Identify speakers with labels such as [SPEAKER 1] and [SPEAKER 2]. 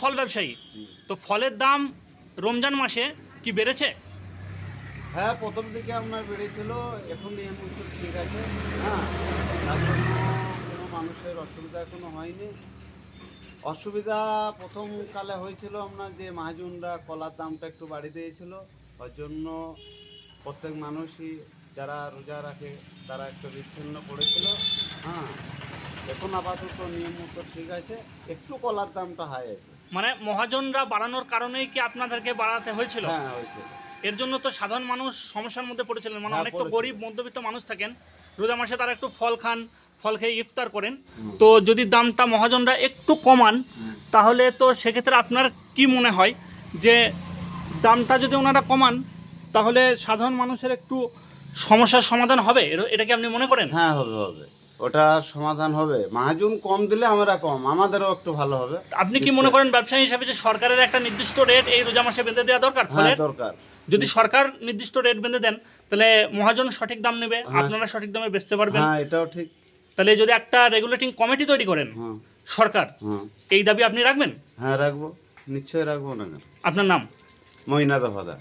[SPEAKER 1] ফল ব্যবসায়ী। তো ফলের দাম রমজান মাসে কি বেড়েছে?
[SPEAKER 2] হ্যাঁ প্রথম দিকে আপনার বেড়েছিল, এখন এই মুহূর্তে ঠিক আছে। হ্যাঁ তার জন্য কোনো মানুষের অসুবিধা এখনও হয়নি। অসুবিধা প্রথম কালে হয়েছিল আপনার যে মাহাজুনরা কলার দামটা একটু বাড়িয়ে দিয়েছিল ওর জন্য প্রত্যেক মানুষই যারা রোজা রাখে, তারা একটু বিচ্ছিন্ন পড়েছিল। হ্যাঁ এখন আপাতত নিয়ম মতো ঠিক আছে, একটু কলার দামটা হাই আছে।
[SPEAKER 1] মানে মহাজনরা বাড়ানোর কারণেই কি আপনাদেরকে বাড়াতে হয়েছিল?
[SPEAKER 2] হ্যাঁ হয়েছে।
[SPEAKER 1] এর জন্য তো সাধারণ মানুষ সমস্যার মধ্যে পড়েছিলেন। মানে
[SPEAKER 2] হ্যাঁ,
[SPEAKER 1] অনেক তো গরিব মধ্যবিত্ত মানুষ থাকেন। রোজা মাসে তারা একটু ফল খান ফল খেয়ে ইফতার করেন। তো যদি দামটা মহাজনরা একটু কমান তাহলে তো সেক্ষেত্রে আপনার কি মনে হয় যে দামটা যদি ওনারা কমান তাহলে সাধারণ মানুষের একটু সমস্যার সমাধান হবে? এটা কি আপনি মনে করেন?
[SPEAKER 2] হ্যাঁ হবে হবে। ওটা সমাধান হবে। মাহাজুন কম দিলে আমরা কম আমাদেরও একটু ভালো হবে।
[SPEAKER 1] আপনি কি মনে করেন ব্যবসায়ী হিসাবে যে সরকারের একটা নির্দিষ্ট রেট এই রোজা মাসে বেঁধে দেওয়া দরকার?
[SPEAKER 2] হ্যাঁ দরকার।
[SPEAKER 1] যদি সরকার নির্দিষ্ট রেট বেঁধে দেন তাহলে মহাজন সঠিক দাম নেবে
[SPEAKER 2] হ্যাঁ।
[SPEAKER 1] আপনারা সঠিক দামে বেচতে পারবেন।
[SPEAKER 2] হ্যাঁ এটাও ঠিক।
[SPEAKER 1] তাহলে যদি একটা রেগুলেটিং কমিটি তৈরি করেন
[SPEAKER 2] হ্যাঁ।
[SPEAKER 1] সরকার
[SPEAKER 2] হ্যাঁ।
[SPEAKER 1] এই দাবি আপনি রাখবেন?
[SPEAKER 2] হ্যাঁ রাখব। নিশ্চয়ই রাখব না
[SPEAKER 1] আপনার নাম?
[SPEAKER 2] মহিনা দফাদার।